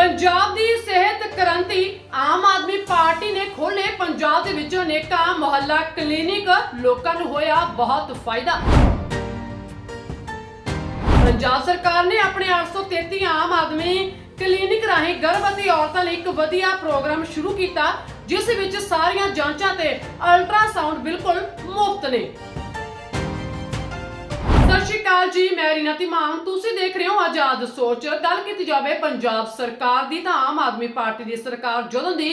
ਪੰਜਾਬ ਦੀ ਸਿਹਤ ਕ੍ਰਾਂਤੀ ਆਮ ਆਦਮੀ ਪਾਰਟੀ ਨੇ ਖੋਲੇ ਪੰਜਾਬ ਦੇ ਵਿੱਚ ਅਨੇਕਾਂ ਮੁਹੱਲਾ ਕਲੀਨਿਕ, ਲੋਕਾਂ ਨੂੰ ਹੋਇਆ ਬਹੁਤ ਫਾਇਦਾ। ਪੰਜਾਬ ਸਰਕਾਰ ਨੇ ਆਪਣੇ 833 ਆਮ ਆਦਮੀ ਕਲੀਨਿਕ ਰਾਹੀਂ ਗਰਭਵਤੀ ਔਰਤਾਂ ਲਈ ਇੱਕ ਵਧੀਆ ਪ੍ਰੋਗਰਾਮ ਸ਼ੁਰੂ ਕੀਤਾ, ਜਿਸ ਵਿੱਚ ਸਾਰੀਆਂ ਜਾਂਚਾਂ ਤੇ ਅਲਟਰਾਸਾਊਂਡ ਬਿਲਕੁਲ ਮੁਫਤ ਨੇ। ਅਕਾਲ ਜੀ, ਮੈਂ ਰੀਨਾ ਧੀਮਾਨ, ਤੁਸੀਂ ਦੇਖ ਰਹੇ ਹੋ ਆਜ਼ਾਦ ਸੋਚ। ਗੱਲ ਕੀਤੀ ਜਾਵੇ ਪੰਜਾਬ ਸਰਕਾਰ ਦੀ ਤਾਂ ਆਮ ਆਦਮੀ ਪਾਰਟੀ ਦੀ ਸਰਕਾਰ ਜਦੋਂ ਦੀ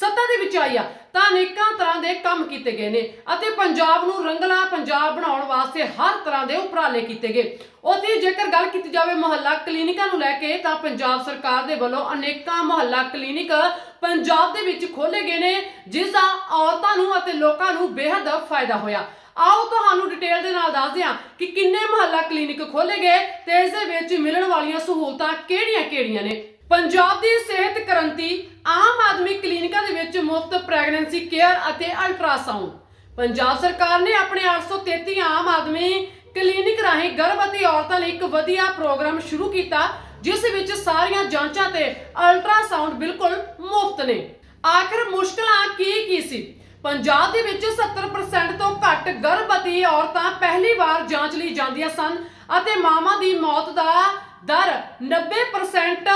ਸੱਤਾ ਦੇ ਵਿੱਚ ਆਈ ਆ। ਤਾਂ ਅਨੇਕਾਂ ਤਰ੍ਹਾਂ ਦੇ ਕੰਮ ਕੀਤੇ ਗਏ ਨੇ ਅਤੇ ਪੰਜਾਬ ਨੂੰ ਰੰਗਲਾ ਪੰਜਾਬ ਬਣਾਉਣ ਵਾਸਤੇ ਹਰ ਤਰ੍ਹਾਂ ਦੇ ਉਪਰਾਲੇ ਕੀਤੇ ਗਏ। ਉੱਥੇ ਜੇਕਰ ਗੱਲ ਕੀਤੀ ਜਾਵੇ ਮੁਹੱਲਾ ਕਲੀਨਿਕਾਂ ਨੂੰ ਲੈ ਕੇ, ਤਾਂ ਪੰਜਾਬ ਸਰਕਾਰ ਦੇ ਵੱਲੋਂ ਅਨੇਕਾਂ ਮੁਹੱਲਾ ਕਲੀਨਿਕ ਪੰਜਾਬ ਦੇ ਵਿੱਚ ਖੋਲੇ ਗਏ ਨੇ, ਜਿਸ ਦਾ ਔਰਤਾਂ ਨੂੰ ਅਤੇ ਲੋਕਾਂ ਨੂੰ ਬੇਹੱਦ ਫਾਇਦਾ ਹੋਇਆ। ਆਓ ਤੁਹਾਨੂੰ ਡਿਟੇਲ ਦੇ ਨਾਲ ਦੱਸਦੇ ਹਾਂ ਕਿ ਕਿੰਨੇ ਮੁਹੱਲਾ ਕਲੀਨਿਕ ਖੋਲੇ ਗਏ ਤੇ ਇਸ ਦੇ ਵਿੱਚ ਮਿਲਣ ਵਾਲੀਆਂ ਸਹੂਲਤਾਂ ਕਿਹੜੀਆਂ-ਕਿਹੜੀਆਂ ਨੇ। ਪੰਜਾਬ ਦੀ ਸਿਹਤ ਕ੍ਰਾਂਤੀ ਆਮ ਆਦਮੀ ਕਲੀਨਿਕਾਂ ਦੇ ਵਿੱਚ ਮੁਫਤ ਪ੍ਰੈਗਨੈਂਸੀ ਕੇਅਰ ਅਤੇ ਅਲਟਰਾਸਾਊਂਡ। ਪੰਜਾਬ ਸਰਕਾਰ ਨੇ ਆਪਣੇ 833 ਆਮ ਆਦਮੀ ਕਲੀਨਿਕ ਰਾਹੀਂ ਗਰਭਵਤੀ ਔਰਤਾਂ ਲਈ ਇੱਕ ਵਧੀਆ ਪ੍ਰੋਗਰਾਮ ਸ਼ੁਰੂ ਕੀਤਾ, ਜਿਸ ਵਿੱਚ ਸਾਰੀਆਂ ਜਾਂਚਾਂ ਤੇ ਅਲਟਰਾਸਾਊਂਡ ਬਿਲਕੁਲ ਮੁਫਤ ਨੇ। ਆਖਰ ਮੁਸ਼ਕਲਾਂ ਕੀ ਕੀ ਸੀ? ਪੰਜਾਬ ਦੇ ਵਿੱਚ 70% ਤੋਂ ਘੱਟ ਗਰਭਵਤੀ ਔਰਤਾਂ ਪਹਿਲੀ ਵਾਰ ਜਾਂਚ ਲਈ ਜਾਂਦੀਆਂ ਸਨ ਅਤੇ ਮਾਵਾਂ ਦੀ ਮੌਤ ਦਾ ਦਰ 90%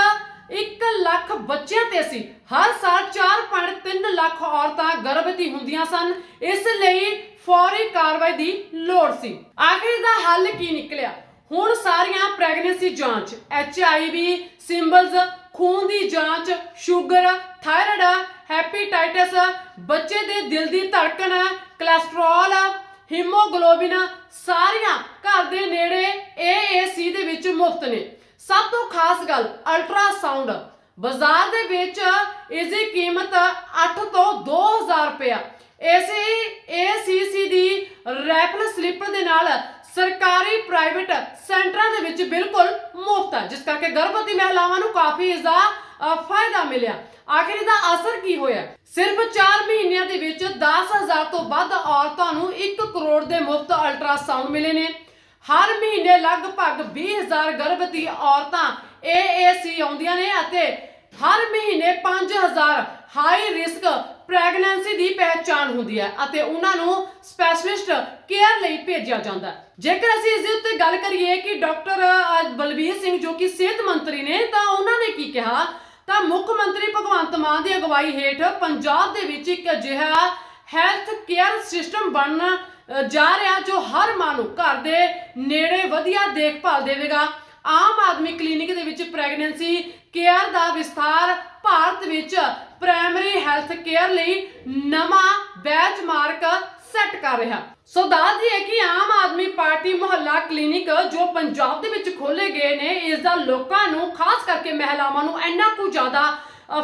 1 ਲੱਖ ਬੱਚਿਆਂ ਤੇ ਸੀ। ਹਰ ਸਾਲ 4.3 ਲੱਖ ਔਰਤਾਂ ਗਰਭਵਤੀ ਹੁੰਦੀਆਂ ਸਨ। ਇਸ ਲਈ ਫੌਰੀ ਕਾਰਵਾਈ ਦੀ ਲੋੜ ਸੀ। ਆਖਿਰ ਦਾ ਹੱਲ ਕੀ ਨਿਕਲਿਆ? ਹੁਣ ਸਾਰੀਆਂ ਪ੍ਰੈਗਨੈਂਸੀ ਜਾਂਚ ਐਚ ਸਿੰਬਲਸ ਖੂਨ ਦੀ ਜਾਂਚ, ਸ਼ੂਗਰ, ਥਾਇਰਾਇਡ, ਹੈਪੇਟਾਈਟਸ, ਬੱਚੇ ਦੇ ਦਿਲ ਦੀ ਧੜਕਣ ਕੋਲੇਸਟ੍ਰੋਲ ਹੀਮੋਗਲੋਬਿਨ, ਸਾਰੀਆਂ ਘਰ ਦੇ ਨੇੜੇ ਏਏਸੀ ਦੇ ਵਿੱਚ ਮੁਫਤ ਨੇ। ਸਭ ਤੋਂ ਖਾਸ ਗੱਲ ਅਲਟਰਾਸਾਊਂਡ ਬਾਜ਼ਾਰ ਦੇ ਵਿੱਚ ਇਸ ਦੀ ਕੀਮਤ 8 ਤੋਂ 2000 ਰੁਪਇਆ। ਇਸੇ ਏਸੀਸੀ ਦੀ ਰੈਫਲ ਸਲਿੱਪ ਦੇ ਨਾਲ ਸਰਕਾਰੀ ਪ੍ਰਾਈਵੇਟ ਸੈਂਟਰਾਂ ਦੇ ਵਿੱਚ ਬਿਲਕੁਲ ਮੁਫਤ ਹੈ ਜਿਸ ਕਰਕੇ ਗਰਭਵਤੀ ਮਹਿਲਾਵਾਂ ਨੂੰ ਕਾਫੀ ਇਸ ਦਾ ਫਾਇਦਾ ਮਿਲਿਆ। ਆਖਿਰ ਇਹਦਾ ਅਸਰ ਕੀ ਹੋਇਆ? ਸਿਰਫ 4 ਮਹੀਨਿਆਂ ਦੇ ਵਿੱਚ 10000 ਤੋਂ ਵੱਧ ਔਰਤਾਂ ਨੂੰ 1 ਕਰੋੜ ਦੇ ਮੁਫਤ ਅਲਟਰਾਸਾਊਂਡ ਮਿਲੇ ਨੇ। ਹਰ ਮਹੀਨੇ ਲਗਭਗ 20000 ਗਰਭਵਤੀ ਔਰਤਾਂ ਏਏਸੀ ਆਉਂਦੀਆਂ ਨੇ ਅਤੇ ਹਰ ਮਹੀਨੇ 5000 ਹਾਈ ਰਿਸਕ ਪ੍ਰੈਗਨੈਂਸੀ ਦੀ ਪਹਿਚਾਣ ਹੁੰਦੀ ਹੈ ਅਤੇ ਉਹਨਾਂ ਨੂੰ ਸਪੈਸ਼ਲਿਸਟ ਕੇਅਰ ਲਈ ਭੇਜਿਆ ਜਾਂਦਾ ਹੈ। ਜੇਕਰ ਅਸੀਂ ਇਸ ਦੇ ਉੱਤੇ ਗੱਲ ਕਰੀਏ ਕਿ ਡਾਕਟਰ ਬਲਬੀਰ ਸਿੰਘ ਜੋ ਕਿ ਸਿਹਤ ਮੰਤਰੀ ਨੇ, ਤਾਂ ਉਹਨਾਂ ਨੇ ਕੀ ਕਿਹਾ? ਤਾਂ ਮੁੱਖ ਮੰਤਰੀ ਭਗਵੰਤ ਮਾਨ ਦੀ ਅਗਵਾਈ ਹੇਠ ਪੰਜਾਬ ਦੇ ਵਿੱਚ ਇੱਕ ਅਜਿਹਾ ਹੈਲਥ ਕੇਅਰ ਸਿਸਟਮ ਬਣਨ ਜਾ ਰਿਹਾ ਜੋ ਹਰ ਮਾਂ ਨੂੰ ਘਰ ਦੇ ਨੇੜੇ ਵਧੀਆ ਦੇਖਭਾਲ ਦੇਵੇਗਾ। ਆਮ ਆਦਮੀ ਕਲੀਨਿਕ ਦੇ ਵਿੱਚ ਪ੍ਰੈਗਨੈਂਸੀ ਕੇਅਰ ਦਾ ਵਿਸਥਾਰ ਭਾਰਤ ਵਿੱਚ ਪ੍ਰਾਇਮਰੀ ਹੈਲਥ ਕੇਅਰ ਲਈ ਨਵਾਂ ਬੈਚਮਾਰਕ ਸੈੱਟ ਕਰ ਰਿਹਾ। ਸੋ ਦੱਸ ਦਈਏ ਕਿ ਆਮ ਆਦਮੀ ਪਾਰਟੀ ਮੁਹੱਲਾ ਕਲੀਨਿਕ ਜੋ ਪੰਜਾਬ ਦੇ ਵਿੱਚ ਖੋਲੇ ਗਏ ਨੇ, ਇਸ ਦਾ ਲੋਕਾਂ ਨੂੰ, ਖਾਸ ਕਰਕੇ ਮਹਿਲਾਵਾਂ ਨੂੰ ਇੰਨਾ ਕੁ ਜ਼ਿਆਦਾ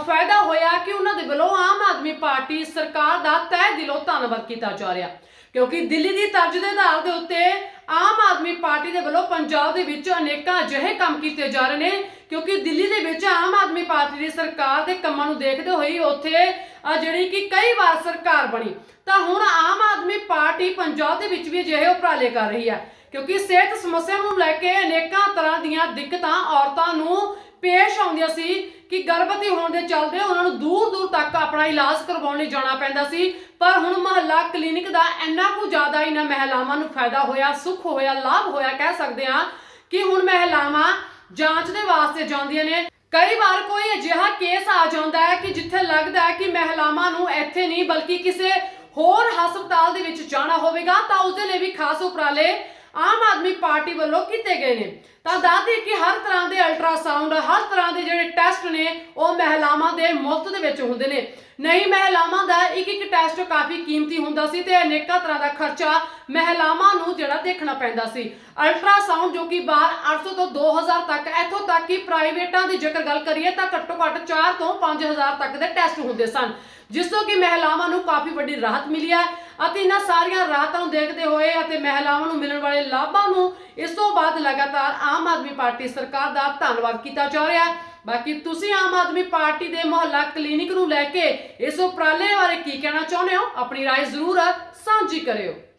ਫਾਇਦਾ ਹੋਇਆ ਕਿ ਉਹਨਾਂ ਦੇ ਵੱਲੋਂ ਆਮ ਆਦਮੀ ਪਾਰਟੀ ਸਰਕਾਰ ਦਾ ਤਹਿ ਦਿਲੋਂ ਧੰਨਵਾਦ ਕੀਤਾ ਜਾ ਰਿਹਾ। ਕਿਉਂਕਿ ਦਿੱਲੀ ਦੀ ਤਰਜ਼ ਦੇ ਆਧਾਰ ਦੇ ਉੱਤੇ ਆਮ ਆਦਮੀ ਪਾਰਟੀ ਦੇ ਵੱਲੋਂ ਪੰਜਾਬ ਦੇ ਵਿੱਚ ਅਨੇਕਾਂ ਅਜਿਹੇ ਕੰਮ ਕੀਤੇ ਜਾ ਰਹੇ ਨੇ ਕਿਉਂਕਿ ਦਿੱਲੀ ਦੇ ਵਿੱਚ ਆਮ ਆਦਮੀ ਪਾਰਟੀ ਦੀ ਸਰਕਾਰ ਦੇ ਕੰਮਾਂ ਨੂੰ ਦੇਖਦੇ ਹੋਏ ਉੱਥੇ ਅ, ਜਿਹੜੀ ਕਿ ਕਈ ਵਾਰ ਸਰਕਾਰ ਬਣੀ। ਤਾਂ ਹੁਣ ਆਮ ਆਦਮੀ ਪਾਰਟੀ ਪੰਜਾਬ ਦੇ ਵਿੱਚ ਵੀ ਅਜਿਹੇ ਉਪਰਾਲੇ ਕਰ ਰਹੀ ਹੈ। ਕਿਉਂਕਿ ਸਿਹਤ ਸਮੱਸਿਆ ਨੂੰ ਲੈ ਕੇ ਅਨੇਕਾਂ ਤਰ੍ਹਾਂ ਦੀਆਂ ਦਿੱਕਤਾਂ ਔਰਤਾਂ ਨੂੰ ਪੇਸ਼ ਆਉਂਦੀਆਂ ਸੀ ਕਿ ਗਰਭਵਤੀ ਹੋਣ ਦੇ ਚੱਲਦੇ ਉਹਨਾਂ ਨੂੰ ਦੂਰ ਦੂਰ ਤੱਕ ਆਪਣਾ ਇਲਾਜ ਕਰਵਾਉਣ ਲਈ ਜਾਣਾ ਪੈਂਦਾ ਸੀ। ਪਰ ਹੁਣ ਮਹੱਲਾ ਕਲੀਨਿਕ ਦਾ ਇੰਨਾ ਕੁ ਜ਼ਿਆਦਾ ਇਹਨਾਂ ਮਹਿਲਾਵਾਂ ਨੂੰ ਫਾਇਦਾ ਹੋਇਆ, ਸੁੱਖ ਹੋਇਆ, ਲਾਭ ਹੋਇਆ ਕਹਿ ਸਕਦੇ ਹਾਂ ਕਿ ਹੁਣ ਮਹਿਲਾਵਾਂ ਜਾਂਚ ਦੇ ਵਾਸਤੇ ਜਾਂਦੀਆਂ ਨੇ। ਕਈ ਵਾਰ ਕੋਈ ਅਜਿਹਾ ਕੇਸ ਆ ਜਾਂਦਾ ਹੈ ਕਿ ਜਿੱਥੇ ਲੱਗਦਾ ਹੈ ਕਿ ਮਹਿਲਾਵਾਂ ਨੂੰ ਇੱਥੇ ਨਹੀਂ ਬਲਕਿ ਕਿਸੇ ਹੋਰ ਹਸਪਤਾਲ ਦੇ ਵਿੱਚ ਜਾਣਾ ਹੋਵੇਗਾ, ਤਾਂ ਉਸ ਦੇ ਲਈ ਵੀ ਖਾਸ ਉਪਰਾਲੇ ਆਮ ਆਦਮੀ ਪਾਰਟੀ ਵੱਲੋਂ ਕੀਤੇ ਗਏ ਨੇ। ਤਾਂ ਦੱਸਦੇ ਕਿ ਹਰ ਤਰ੍ਹਾਂ ਦੇ ਅਲਟਰਾਸਾਊਂਡ ਹਰ ਤਰ੍ਹਾਂ ਦੇ ਜਿਹੜੇ ਟੈਸਟ ਨੇ, ਉਹ ਮਹਿਲਾਵਾਂ ਦੇ ਮੁਫਤ ਦੇ ਵਿੱਚ ਹੁੰਦੇ ਨੇ। ਨਹੀਂ, ਮਹਿਲਾਵਾਂ ਦਾ ਇੱਕ ਇੱਕ ਟੈਸਟ ਕਾਫੀ ਕੀਮਤੀ ਹੁੰਦਾ ਸੀ ਤੇ ਅਨੇਕਾਂ ਤਰ੍ਹਾਂ ਦਾ ਖਰਚਾ ਮਹਿਲਾਵਾਂ ਨੂੰ ਜਿਹੜਾ ਦੇਖਣਾ ਪੈਂਦਾ ਸੀ। ਅਲਟਰਾਸਾਊਂਡ ਜੋ ਕਿ ਬਾਹਰ 800 ਤੋਂ 2000 ਤੱਕ, ਇੱਥੋਂ ਤੱਕ ਕਿ ਪ੍ਰਾਈਵੇਟਾਂ ਦੀ ਜੇਕਰ ਗੱਲ ਕਰੀਏ ਤਾਂ ਘੱਟੋ ਘੱਟ 4 ਤੋਂ 5000 ਤੱਕ ਦੇ ਟੈਸਟ ਹੁੰਦੇ ਸਨ। ਜਿਸ ਤੋਂ ਕਿ ਮਹਿਲਾਵਾਂ ਨੂੰ ਕਾਫੀ ਵੱਡੀ ਰਾਹਤ ਮਿਲੀ ਹੈ। ਅਤੇ ਇਹਨਾਂ ਸਾਰੀਆਂ ਰਾਹਤਾਂ ਨੂੰ ਦੇਖਦੇ ਹੋਏ ਅਤੇ ਮਹਿਲਾਵਾਂ ਨੂੰ ਮਿਲਣ ਵਾਲੇ ਲਾਭਾਂ ਨੂੰ ਇਸ ਤੋਂ ਬਾਅਦ ਲਗਾਤਾਰ ਆਮ ਆਦਮੀ ਪਾਰਟੀ ਸਰਕਾਰ ਦਾ ਧੰਨਵਾਦ ਕੀਤਾ ਜਾ ਰਿਹਾ ਹੈ ਬਾਕੀ ਤੁਸੀਂ ਆਮ ਆਦਮੀ ਪਾਰਟੀ ਦੇ ਮੁਹੱਲਾ ਕਲੀਨਿਕ ਨੂੰ ਲੈ ਕੇ ਇਸ ਉਪਰਾਲੇ ਬਾਰੇ ਕੀ ਕਹਿਣਾ ਚਾਹੁੰਦੇ ਹੋ ਆਪਣੀ رائے ਜ਼ਰੂਰ ਸਾਂਝੀ ਕਰਿਓ